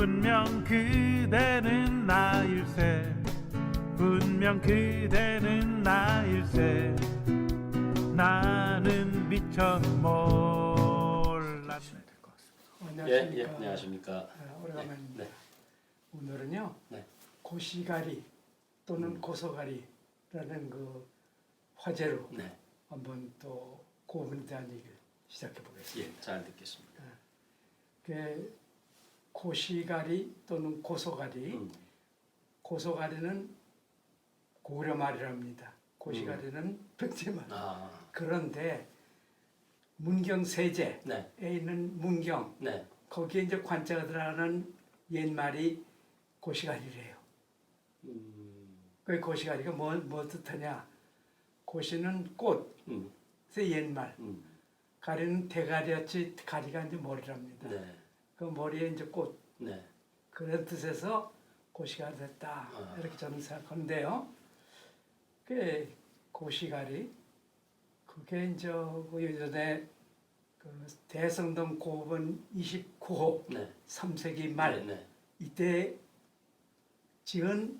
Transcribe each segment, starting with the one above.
분명 그대는 나일세 분명 그대는 나일세 나는 미처 몰랐네 예, 안녕하십니까. 예, 안녕하십니까. 아, 오래간만입니다. 네, 오늘은요 네. 고시가리 또는 고소가리라는 그 화제로 네, 한번 또 고분에 대한 얘기를 시작해 보겠습니다. 예, 잘 듣겠습니다. 그 고시가리 또는 고소가리, 음, 고소가리는 고구려 말이랍니다. 고시가리는 백제 말. 아, 그런데 문경 세제에 네, 있는 문경 네, 거기에 이제 관자가 들어가는 옛말이 고시가리래요. 음, 그 고시가리가 뭐, 뭐 뜻하냐? 고시는 꽃의 음, 옛말, 음, 가리는 대가리같이 가리가 이제 머리랍니다. 네, 그 머리에 이제 꽃. 네, 그런 뜻에서 고시가 됐다. 아. 이렇게 저는 생각하는데요. 그 고시가리 그게 이제 그 예전에 그 대성동 고분 29호 네, 3세기 말. 네, 네, 이때 지은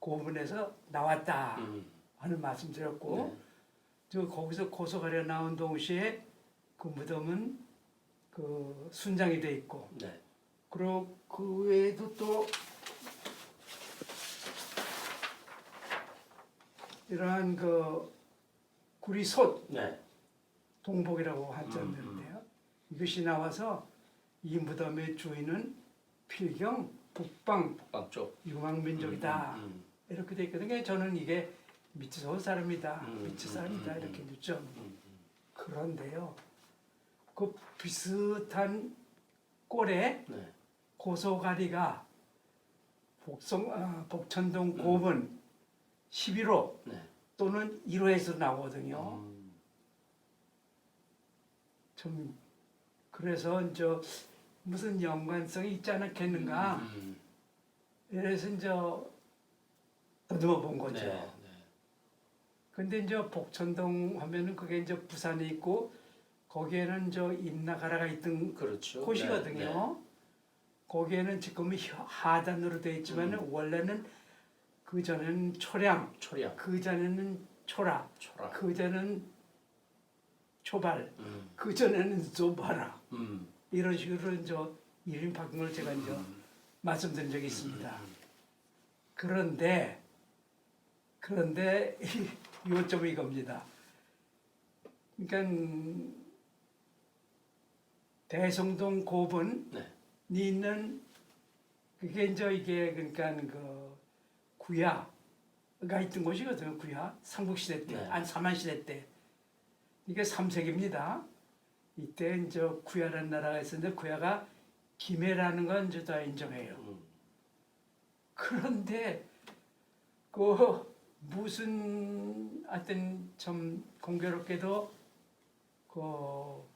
고분에서 나왔다. 음, 하는 말씀드렸고 네, 저 거기서 고소가리가 나온 동시에 그 무덤은 그 순장이 돼 있고 네, 그리고 그 외에도 또 이러한 그 구리솥 네, 동복이라고 음, 한자인데요. 이것이 나와서 이 무덤의 주인은 필경 북방 북방 쪽. 유망민족이다. 음, 이렇게 돼 있거든요. 저는 이게 미치소 사람이다. 음, 미치 음, 사람이다. 음, 이렇게 음. 묻죠. 음, 음, 그런데요. 그 비슷한 꼴에 네, 고소가리가 복성 아, 복천동 고분 11호 네, 또는 1호에서 나오거든요. 음, 좀 그래서 이제 무슨 연관성이 있지 않았겠는가. 음, 이래서 이제 더듬어 본 거죠. 네, 네, 근데 이제 복천동 하면은 그게 이제 부산에 있고 거기에는 저 임나가라가 있던 그렇죠. 곳이거든요. 거기에는 지금 하단으로 되어 있지만 음. 원래는 그 전에는 초량, 네, 초량, 그 전에는 초라, 초라. 그 전에는 초발, 음, 그 전에는 조바라 음, 이런 식으로 이제 이름 바꾼 걸 제가 이제 음, 말씀드린 적이 있습니다. 음, 그런데 그런데 요점이 이겁니다. 그러니까 대성동 고분이 네, 있는 그게 이제 이게 그러니까 그 구야가 있던 곳이거든요. 구야 삼국시대 때, 네. 안 사만시대 때 이게 3세기입니다. 이때 이제 구야라는 나라가 있었는데 구야가 김해라는 건 이제 다 인정해요. 음, 그런데 그 무슨 하여튼 좀 공교롭게도 그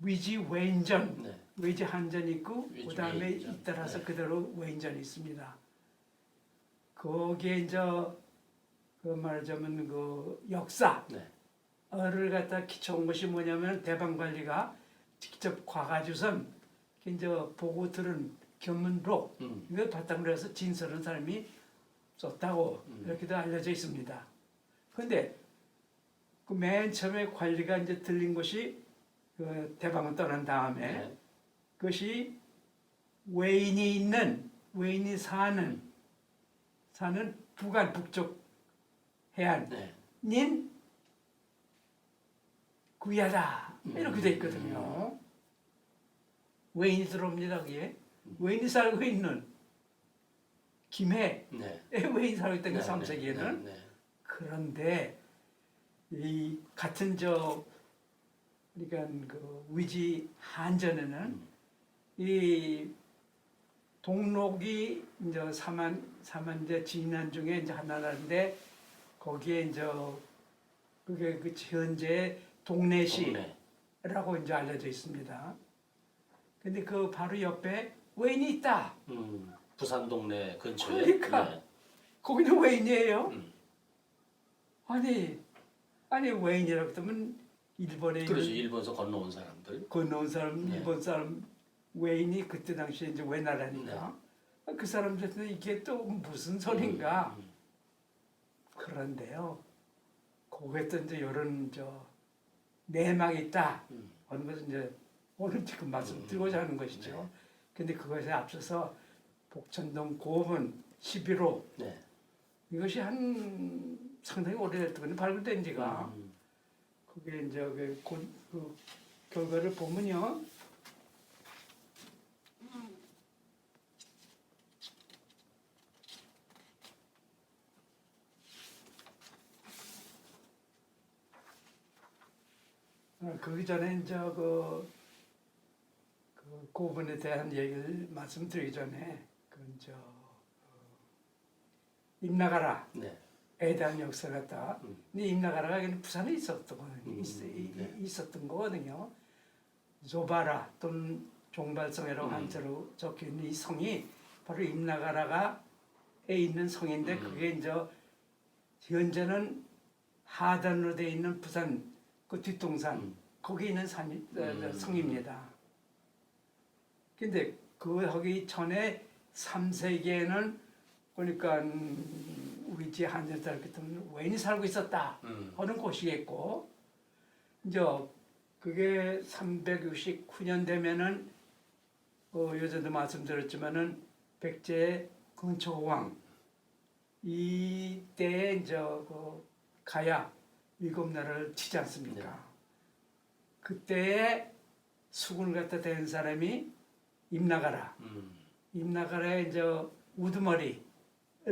위지 외인전 네, 외지 한전이 있고 위지 그다음에 외인전. 잇따라서 네. 그대로 외인전이 있습니다. 거기에 이제 그 말하자면 그 역사 네, 를 갖다 키쳐온 것이 뭐냐면 대방 관리가 직접 과가주선 이제 보고 들은 견문록 음, 이걸 바탕으로 해서 진설한 사람이 썼다고 음. 이렇게도 알려져 있습니다. 그런데 그 맨 처음에 관리가 이제 들린 것이 그 대방을 떠난 다음에 네, 그것이 외인이 있는 외인이 사는 사는 북한 북쪽 해안 네, 닌 구야다. 음. 이렇게 돼 있거든요. 외인이 들어옵니다 그게. 외인이 살고 있는 김해에 네. 외인이 살고 있던 그 네, 3세기에는. 네, 네, 그런데 이 같은 저 그러니까 그 위지 한전에는 음, 이 동록이 이제 사만 사만 이제 진안 중에 이제 하나인데 거기에 이제 그게 그 현재 동래시라고 동네. 이제 알려져 있습니다. 근데 그 바로 옆에 외인이 있다. 음, 부산 동네 근처에. 그러니까. 네. 거기는 외인이에요. 음, 아니 아니 외인이라고 하면 일본에 그렇죠. 있는 일본에서 건너온 사람들. 건너온 사람 네. 일본 사람 외인이 그때 당시에 이제 외나라니까 그 사람들한테 이게 또 무슨 소린가 음, 음. 그런데요. 거기에 또 이제 이런 저 내막이 있다. 음. 하는 것은 이제 오늘 지금 말씀드리고자 하는 것이죠. 네. 근데 그것에 앞서서 복천동 고문 11호 네. 이것이 한 상당히 오래됐거든요. 발굴된 지가. 음, 그게 이제 그, 고- 그 결과를 보면요. 어, 그기 전에 이제 그, 그 고분에 대한 얘기를 말씀드리기 전에 그저 임나가라 네. 에 대한 역사 같다. 음. 근데 임나가라가 부산에 있었던 거는 음, 있, 이- 네. 있었던 거거든요. 조바라 또는 종발성이라고 음. 한자로 적혀 있는 이 성이 바로 임나가라가 에 있는 성인데 음. 그게 이제 현재는 하단으로 돼 있는 부산 그 뒷동산 음. 거기 있는 산이 어, 음. 성입니다. 근데 그 하기 전에 3세기에는 음, 우리 지 한여달 같은 외인이 살고 있었다 음. 하는 곳이겠고 이제 그게 369년 되면은 어, 요전도 말씀드렸지만은 백제 근초왕 이때에 이제 그 가야 일곱 나라를 치지 않습니까? 네. 그때에 수군을 갖다 댄 사람이 임나가라. 음. 임나가라의 이제 우두머리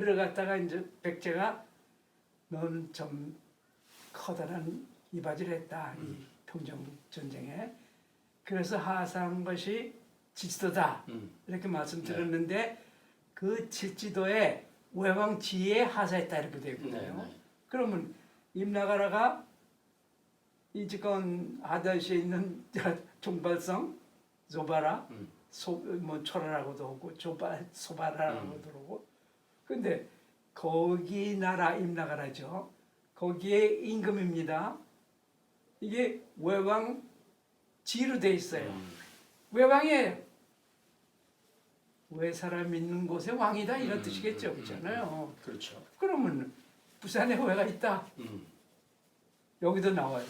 를 갖다가 이제 백제가 넌좀 커다란 이바지를 했다 이 평정 전쟁에 그래서 하사한 것이 지지도다 음. 이렇게 말씀드렸는데 그 지지도에 외왕 지에 하사했다 이렇게 네. 되거든요. 네. 그러면 임나가라가 이 지금 하단시에 있는 종발성 조바라 음. 소 뭐 초라라고도 하고 조바 소바라라고도 음. 그러고 근데 거기 나라 임나가라죠. 거기에 임금입니다. 이게 외왕 지로 돼 있어요. 음. 외왕이에요. 외 사람 있는 곳에 왕이다 이런 음, 뜻이겠죠, 음, 그렇잖아요. 그렇죠. 그러면 부산에 외가 있다. 음. 여기도 나와요.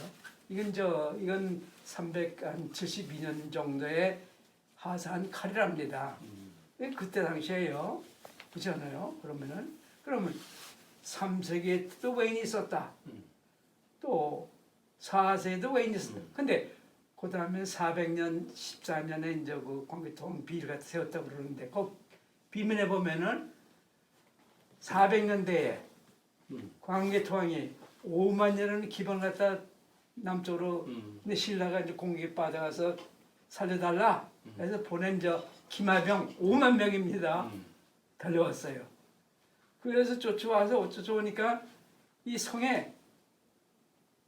이건 저 이건 372년 정도의 하사한 칼이랍니다. 음. 예, 그때 당시에요. 그렇잖아요. 그러면은 그러면 3세기에 또 외인이 있었다. 음. 또 4세에도 외인이 있었다. 음. 근데 그 다음에 400년 14년에 이제 그 광개토항 비를 갖다 세웠다고 그러는데 그 비문에 보면은 400년대에 음. 광개토항이 5만 년은 기본 갖다 남쪽으로 음. 근데 신라가 이제 공격에 빠져가서 살려달라. 음. 그래서 보낸 저 기마병 5만 명입니다. 음. 달려왔어요. 그래서 쫓아와서 어쩌니까 이 성에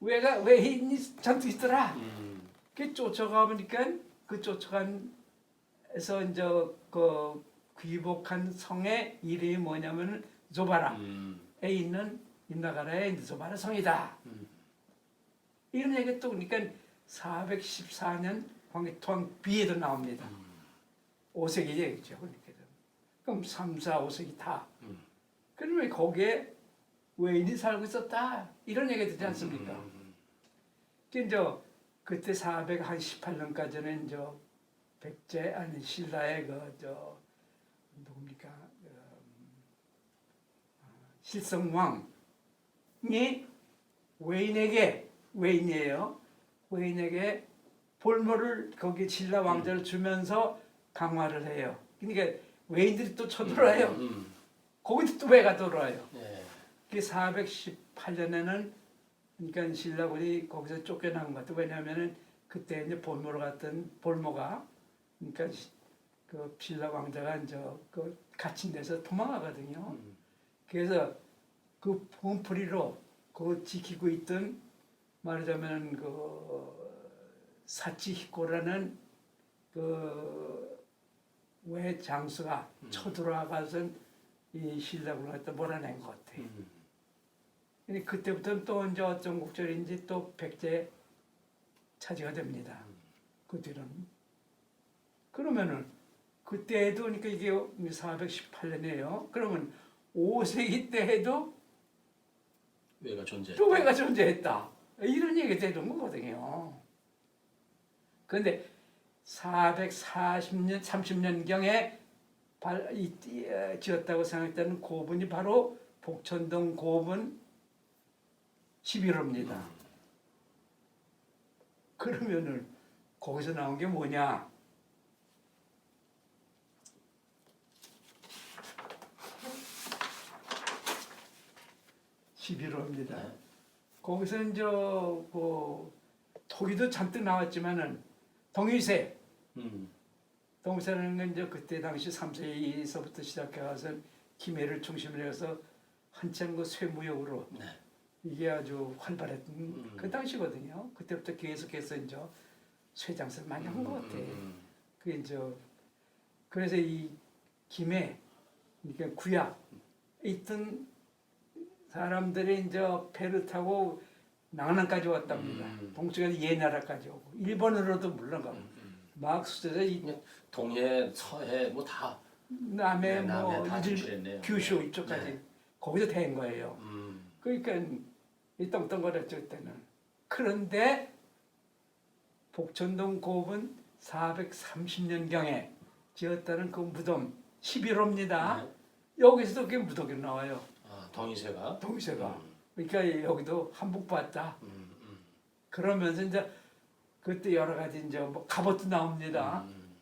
왜가 외인이 잔뜩 있더라. 음. 그 쫓아가 보니까 그 쫓아간에서 이제 그 귀복한 성의 이름이 뭐냐면 조바라에 음. 있는 임나가라의 이제 조바라 성이다. 음. 이런 얘기가 또 그러니까 414년 광개토항 비에도 나옵니다. 음. 5세기 얘기죠. 그러니까. 그럼 3, 4, 5세기 다. 음. 그러면 거기에 외인이 살고 있었다. 이런 얘기 되지 않습니까? 음. 이제 이제 그때 418년까지는 이제 백제 아니 신라의 그저 누굽니까 그, 음, 실성왕이 외인에게 외인이에요. 외인에게 볼모를 거기 신라 왕자를 주면서 강화를 해요. 그러니까 외인들이 또 쳐들어와요. 음. 거기도 또 외가 들어와요. 네. 그 418년에는 그러니까 신라군이 거기서 쫓겨난 것 같아요. 왜냐하면은 그때 이제 볼모로 갔던 볼모가 그러니까 시- 그 신라 왕자가 이제 그 갇힌 데서 도망가거든요. 음. 그래서 그 분풀이로 그 지키고 있던 말하자면 그 사치히코라는 그 외 장수가 음. 쳐들어와가서 이 신라군을 갖다 몰아낸 것 같아요. 음. 근데 그때부터는 또 이제 어떤 국절인지 또 백제 차지가 됩니다. 그 뒤는 그러면은 그때에도 그러니까 이게 418년이에요. 그러면 5세기 때에도 왜가 존재. 또 왜가 존재했다. 이런 얘기가 되는 거거든요. 그런데 440년, 30년경에 발, 이, 이, 어, 지었다고 생각되는 고분이 바로 복천동 고분 11호입니다. 그러면은 거기서 나온 게 뭐냐? (11호입니다) 네. 거기서 이제 그 토기도 잔뜩 나왔지만은 동위세 음. 건 이제 그때 당시 3세기서부터 시작해서 김해를 중심으로 해서 한참 그 쇠무역으로 네. 이게 아주 활발했던 음. 그 당시거든요. 그때부터 계속해서 이제 쇠장사를 많이 한 것 같아. 음. 그 이제 그래서 이 김해 그러니까 구약 있던 사람들이 이제 배를 타고 남한까지 왔답니다. 음. 동쪽에서 예나라까지 오고 일본으로도 물러가고 음. 음. 막 수제자 이 동해, 서해 뭐 다. 남해 네, 뭐 남해 다 일- 진출했네요. 규슈 네. 이쪽까지 네. 거기서 된 거예요. 음. 그러니까 이 떵떵거렸죠 그때는. 그런데 복천동 고분 430년경에 지었다는 그 무덤 11호입니다. 네. 여기서도 그게 무덤이 나와요. 아, 동이세가. 동세가. 음. 그러니까 여기도 한복 봤다. 음. 음. 그러면서 이제 그때 여러 가지 이제 뭐 갑옷도 나옵니다. 음.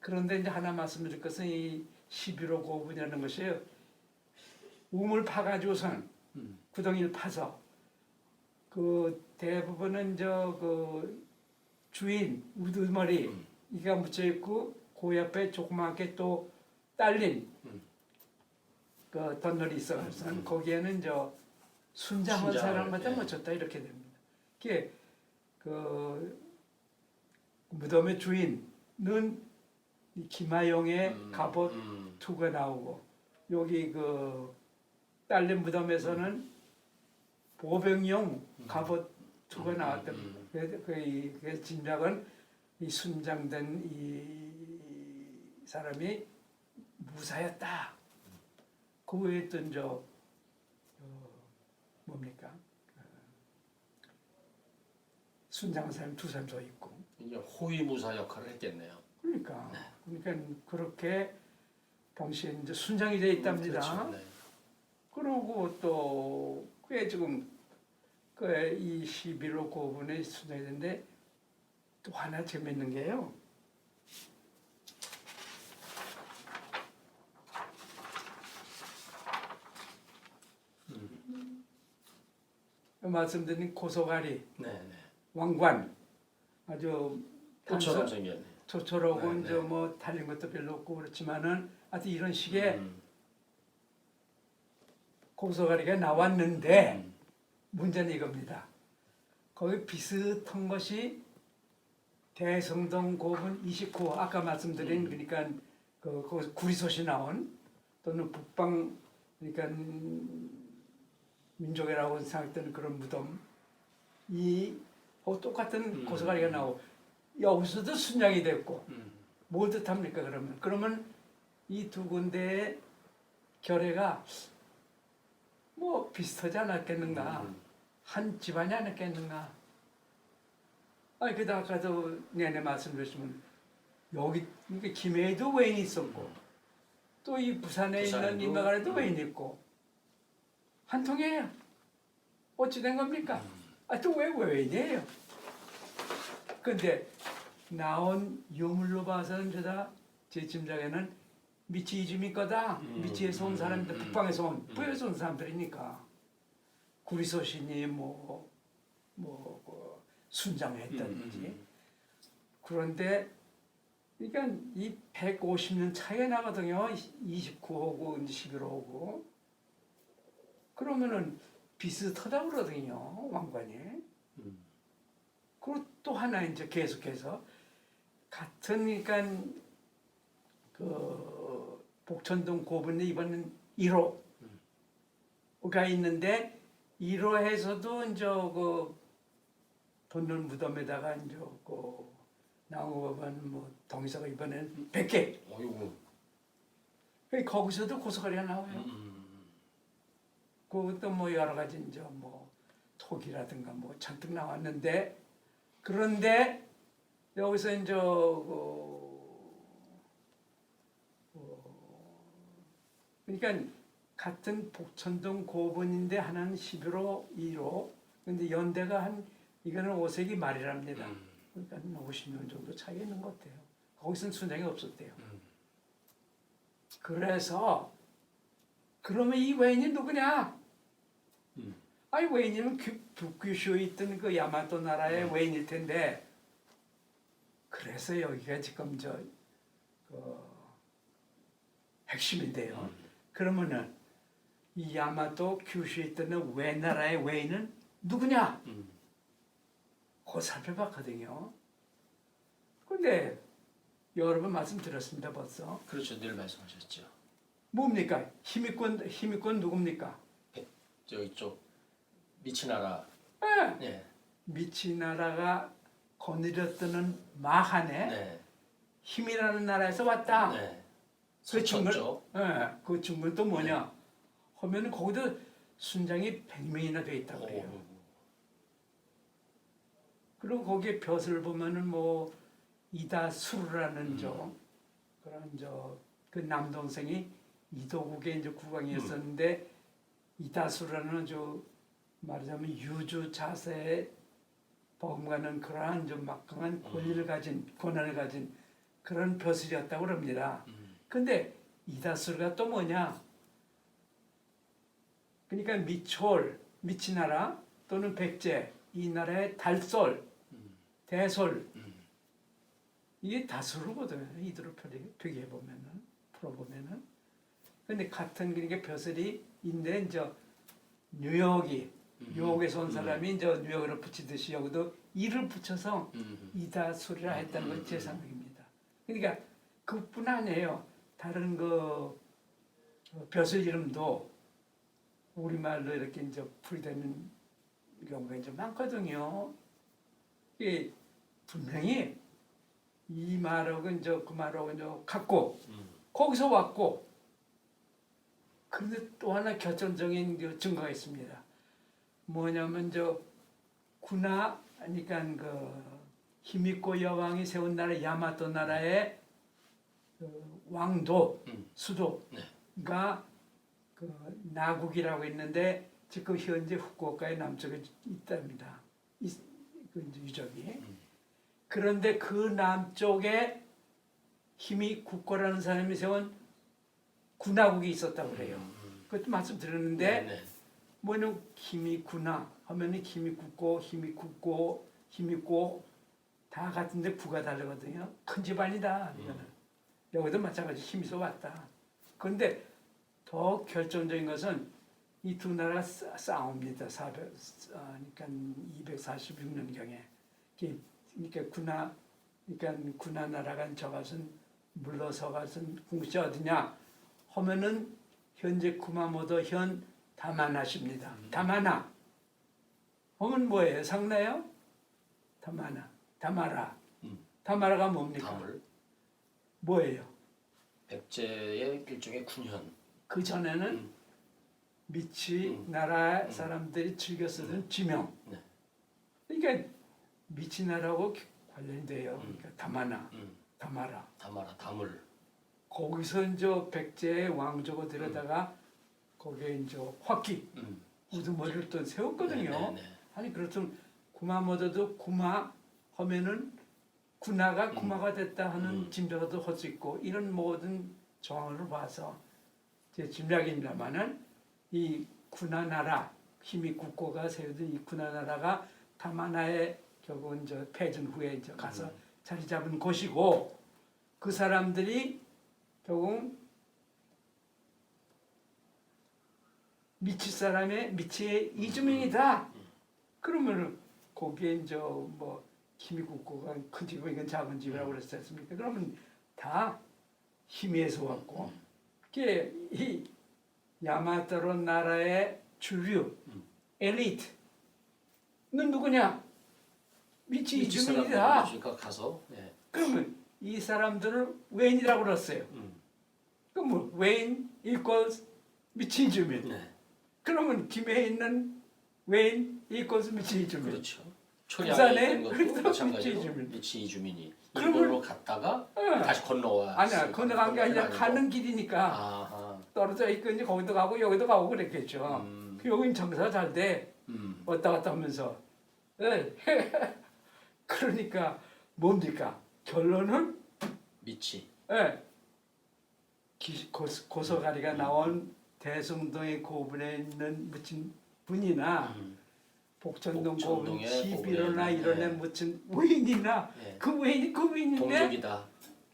그런데 이제 하나 말씀드릴 것은 이 11호 고분이라는 것이 우물 파가지고선 음. 구덩이를 파서 그 대부분은 저 그 주인 우두머리 음. 이가 묻혀 있고 그 옆에 조그맣게 또 딸린 음. 그 덧놀이 있어서 음. 거기에는 저 순장한 사람마다 예. 묻혔다 이렇게 됩니다. 그게 그 무덤의 주인은 이 김하용의 음. 갑옷 음. 투가 나오고 여기 그 딸린 무덤에서는 보병용 갑옷 투가 음, 나왔던 음. 그래서 그, 이- 그 진작은 이 순장된 이 사람이 무사였다. 그 외에 또 이제 어, 뭡니까 어, 순장한 사람 두 사람 더 있고 이제 호위무사 역할을 했겠네요. 그러니까 네. 그러니까 그렇게 당시에 이제 순장이 돼 있답니다. 그렇죠. 네. 그러고 또 그게 지금 그 이 11호 고분에 순장이 됐는데 또 하나 재밌는 게요. 말씀드린 고소가리 네, 네. 왕관 아주 단서- 생겼네. 조촐하고 네, 이제 네. 뭐 달린 것도 별로 없고 그렇지만은 하여튼 이런 식의 음. 고소가리가 나왔는데 음. 문제는 이겁니다. 거기 비슷한 것이 대성동 고분 29 아까 말씀드린 음. 그러니까 그, 그 구리소시 나온 또는 북방 그러니까 민족이라고 생각되는 그런 무덤 이 어, 똑같은 음. 고소가리가 나오고 여기서도 순장이 됐고 음. 뭘 뜻합니까 그러면? 그러면 이 두 군데의 결례가 뭐 비슷하지 않았겠는가? 음. 한 집안이 아니겠는가? 아니 그다 아까도 내내 말씀드렸지만 여기 이게 김해에도 외인이 있었고 또 이 부산에 있는 음. 외인이 있고 한 통이에요. 어찌 된 겁니까? 음. 아또 왜 외인이에요? 근데 나온 유물로 봐서는 저다 제 짐작에는 미치 이주민 거다. 음, 미치에서 온 음, 사람들, 음, 북방에서 온, 음. 부에서 온 사람들이니까 구리소신이 뭐, 뭐, 그 순장했다든지. 음, 그런데 그러니까 이 150년 차이가 나거든요. 29호고 11호고. 그러면은 비슷하다고 그러거든요. 왕관이. 음. 그리고 또 하나 이제 계속해서 같은 그러니까 그 복천동 고분에 이번엔 1호가 있는데 1호에서도 이제 그 돈을 무덤에다가 이제 그 나온 거면 뭐 동의서가 이번엔 100개. 어이구. 거기서도 고소가리가 나와요. 음. 그것도 뭐 여러 가지 이제 뭐 톡이라든가 뭐 잔뜩 나왔는데 그런데 여기서 이제 그, 어, 그러니까 같은 복천동 고분인데 하나는 11호 2호 근데 연대가 한 이거는 5세기 말이랍니다. 음. 그러니까 한 50년 정도 차이 있는 것 같아요. 거기서는 순장이 없었대요. 음. 그래서 그러면 이 외인이 누구냐? 음. 아니 외인이면 그 북규슈에 있던 그 야마토 나라의 음. 외인일 텐데 그래서 여기가 지금 저 그, 핵심인데요. 음. 그러면은 이 야마토 규슈에 있던 외 나라의 외인은 누구냐? 음. 그거 살펴봤거든요. 근데 여러 번 말씀드렸습니다 벌써. 그렇죠. 늘 말씀하셨죠. 뭡니까? 힘있건 힘있건 누굽니까? 저기 쪽 미치나라. 예. 네. 미치나라가 거느렸던 마한에 네. 힘이라는 나라에서 왔다. 네. 그 증거, 서쪽. 예, 그 증거는 또 뭐냐? 하면은 거기도 순장이 100명이나 돼 있다고 그래요. 오. 그리고 거기에 벼슬 보면은 뭐 이다수라는 음. 저 그런 저 그 남동생이 이도국의 이제 국왕이었었는데 이다수라는 저 말하자면 유주 자세에 버금가는 그러한 좀 막강한 권리를 가진 권한을 가진 그런 벼슬이었다고 그럽니다. 음. 근데 이다수가 또 뭐냐? 그러니까 미초월, 미치나라 또는 백제 이 나라의 달솔, 음. 대솔 음. 이게 다수르거든요. 이대로 표기해 보면은 풀어 보면은. 근데 같은 그러니까 벼슬이 인데 이제 뉴욕이 음. 뉴욕에서 온 사람이 이제 뉴욕으로 붙이듯이 여기도 이를 붙여서 음. 이다술이라 했다는 건 제 생각입니다. 그러니까 그뿐 아니에요. 다른 그 어, 벼슬 이름도 우리말로 이렇게 이제 풀이되는 경우가 이제 많거든요. 이 분명히 이 말하고 이제 그 말하고 이제 같고 음. 거기서 왔고 그런데 또 하나 결정적인 그 증거가 있습니다. 뭐냐면 저 군화 그러니까 그 힘있고 여왕이 세운 나라 야마토 나라의 그 왕도 음. 수도가 네. 그 나국이라고 있는데 지금 현재 후쿠오카의 남쪽에 있답니다. 이, 그 유적이. 음. 그런데 그 남쪽에 힘이 국고라는 사람이 세운 군화국이 있었다고 그래요. 음. 그것도 말씀드렸는데 네. 네. 뭐는 힘이 구나 하면은 힘이 굳고 힘이 굳고 힘이 있고 다 같은데 구가 다르거든요. 큰 집안이다 이거는. 여기도 마찬가지 힘이서 왔다. 그런데 더 결정적인 것은 이 두 나라가 싸- 싸웁니다. 400, 아, 그러니까 246년경에. 그러니까 군나, 그러니까 군나 나라가 저것은 물러서 가선 궁시 어디냐 하면은 현재 구마모도 현 다마나십니다. 다마나. 하면 뭐예요? 상나요? 다마나. 다마라. 음. 다마라가 뭡니까? 다물. 뭐예요? 백제의 일종의 군현. 그 전에는 음. 미치 음. 나라 음. 사람들이 즐겨 쓰던 지명. 네. 그러니까 미치 나라하고 관련이 돼요. 음. 그러니까 다마나, 음. 다마라. 다마라 다물. 거기서 이제 백제의 왕조가 들여다가 거기에 이제 화기, 음. 우두머리를 또 세웠거든요. 네, 네, 네. 아니 그렇든 구마모도도 구마 하면은 군화가 음. 구마가 됐다 하는 음. 짐작도 할 수 있고 이런 모든 정황을 봐서 제 짐작입니다만은 이 군화 나라 힘이 국고가 세우던 이 군화 나라가 다마나에 결국은 저 패전 후에 이제 가서 음. 자리 잡은 곳이고 그 사람들이 결국 미치 사람의 미치의 이주민이다. 그러면은 거기에 이제 뭐 힘이 국고가 큰 집이고 이건 작은 집이라고 그랬지 않습니까? 그러면 다 힘에서 왔고 그게 이 야마토로 나라의 주류 음. 엘리트는 누구냐? 미치 이주민이다. 가서 예. 그러면 이 사람들을 외인이라고 그랬어요. 음. 그럼 뭐 외인 equals 미치 이주민. 네. 그러면 김해에 있는 외인 equals 미치 이주민. 그렇죠. 부산에 초량에 있는 그래서 것도 마찬가지로 이주민. 미치 이주민이 그러면- 일본으로 갔다가 예. 다시 건너와. 아니야 건너간 게 아니라. 가는 길이니까 아하. 떨어져 있고 이제 거기도 가고 여기도 가고 그랬겠죠. 음. 그 여긴 장사 잘 돼. 음. 왔다 갔다 하면서. 예. 그러니까 뭡니까? 결론은 미치. 예. 기- 고, 고소가리가 나온 대성동의 고분에 있는 묻힌 분이나 음. 복천동 고분 복천동의 11호나 고분에, 이런 데 예. 묻힌 외인이나 예. 그 외인이 그 외인인데 동족이다.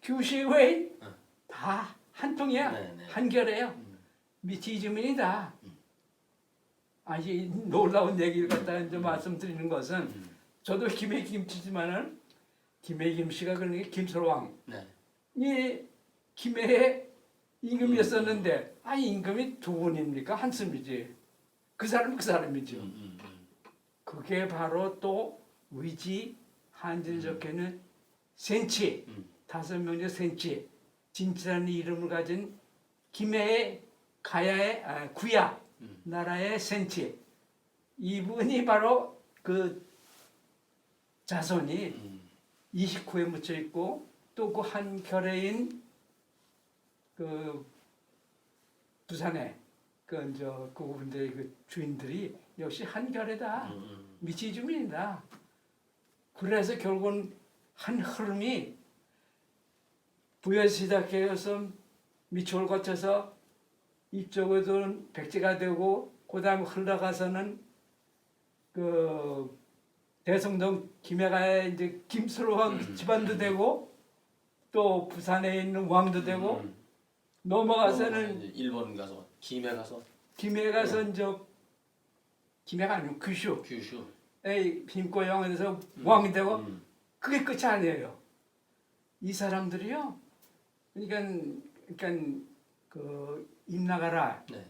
규시 외인 응. 다 한 통이야 네, 네. 한결이에요 음. 미치 이주민이다 음. 아주 놀라운 얘기를 갖다 이제 말씀드리는 것은 음. 저도 김해 김치지만은 김해 김씨가 그런 게 김서왕 네. 이 김해에 임금이었었는데 아 임금이 두 분입니까 한숨이지 그 사람은 그 사람이죠 음, 음, 음. 그게 바로 또 위지 한진 적에는 센치 음. 다섯 명의 센치 진치라는 이름을 가진 김해의 가야의 아, 구야 음. 나라의 센치 이분이 바로 그 자손이 음. 29에 묻혀 있고 또 그 한 결의인 그 부산에 그저 그분들의 그 주인들이 역시 한 결의다 음, 음. 미치 주민이다. 그래서 결국은 한 흐름이 부여 시작해서 미초를 거쳐서 이쪽에서는 백제가 되고 그다음에 흘러가서는 그 대성동 김해가에 이제 김수로왕 음. 집안도 되고 또 부산에 있는 왕도 되고 음. 넘어가서는 일본 가서 김해 가서 김해 가서 이제 김해가 아니고 규슈 규슈. 에 빈고영에서 음. 왕이 되고 음. 그게 끝이 아니에요. 이 사람들이요. 그러니까 그러니까 그 임나가라. 네.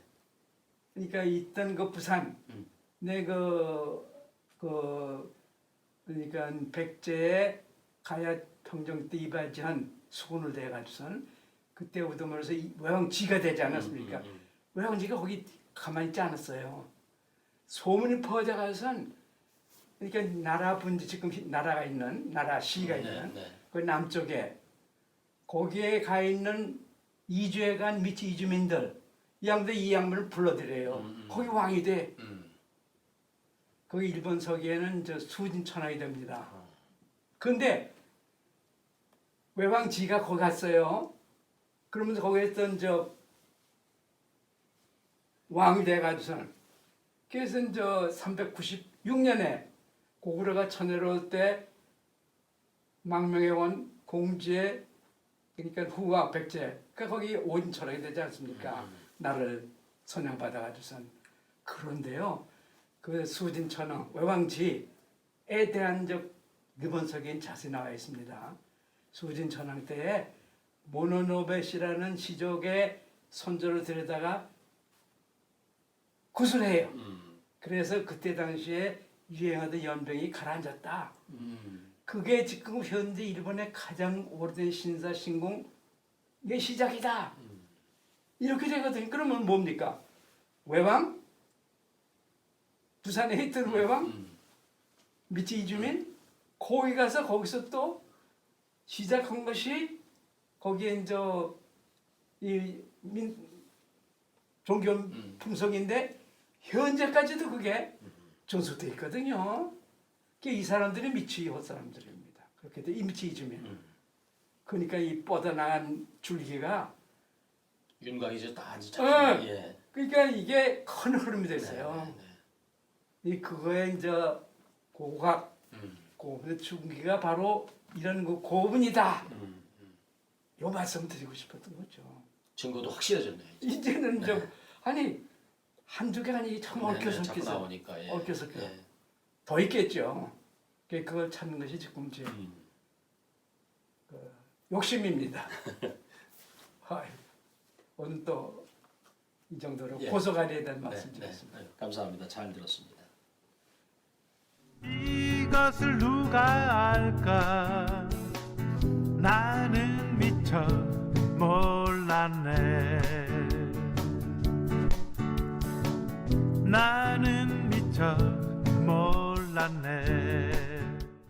그러니까 있던 그 부산 음. 내그 그 그러니까 백제의 가야 평정 때 이바지한 수군을 대 가지고선 말해서 이 외왕지가 되지 않았습니까? 음, 음, 외왕지가 거기 가만히 있지 않았어요. 소문이 퍼져가선 그러니까 나라 분지 지금 히- 나라가 있는 나라 시가 음. 있는 네, 네. 그 남쪽에 거기에 가 있는 이주에 간 미치 이주민들 이 양들 이 양반을 불러들여요. 음, 음. 거기 왕이 돼. 음. 거기 일본 서기에는 저 수진 천하이 됩니다. 어. 근데 외왕지가 거기 갔어요. 그러면서 거기 있던 저 왕이 돼가지고서는 그래서 저 396년에 고구려가 천해로 때 망명해 온 공주의 그러니까 후왕 백제 그러니까 거기 온천하게 되지 않습니까? 음. 나를 선양받아가지고선 그런데요 그 수진천왕 외왕지에 대한 저 일본석엔 자세히 나와 있습니다. 수진천왕 때에 모노노베시라는 시족의 선조를 데려다가 구술해요. 음. 그래서 그때 당시에 유행하던 연병이 가라앉았다. 음. 그게 지금 현재 일본의 가장 오래된 신사 신공의 시작이다. 음. 이렇게 되거든요. 그러면 뭡니까? 외왕? 부산에 있던 외왕? 음. 미치 이주민? 거기 가서 거기서 또 시작한 것이 거기에 저이 종교 음. 풍속인데 현재까지도 그게 전수돼 있거든요. 그게 이 사람들이 미치 이 사람들입니다. 그렇게 돼, 이 이주민. 음. 그러니까 이 뻗어나간 줄기가 윤곽이 이제 다 이제 예. 잡히네. 예. 그러니까 이게 큰 흐름이 네, 됐어요. 네, 네. 이 그거에 이제 고각 음. 고분의 중기가 바로 이런 그 고분이다. 음. 음. 요 말씀 드리고 싶었던 거죠. 증거도 확실해졌네. 이제. 이제는 좀 아니 한두 개 아니 참 네, 네, 자꾸 얽혀서 나오니까. 예. 얽혀서 얽혀서. 예. 더 있겠죠. 그걸 찾는 것이 지금 제 음. 욕심입니다. 아이, 오늘 또 이 정도로 예. 고소가리에 대한 네, 말씀 네. 드렸습니다. 네. 감사합니다. 잘 들었습니다. 이곳 것을 누가 알까 나는 미처 몰랐네. 나는 미처 몰랐네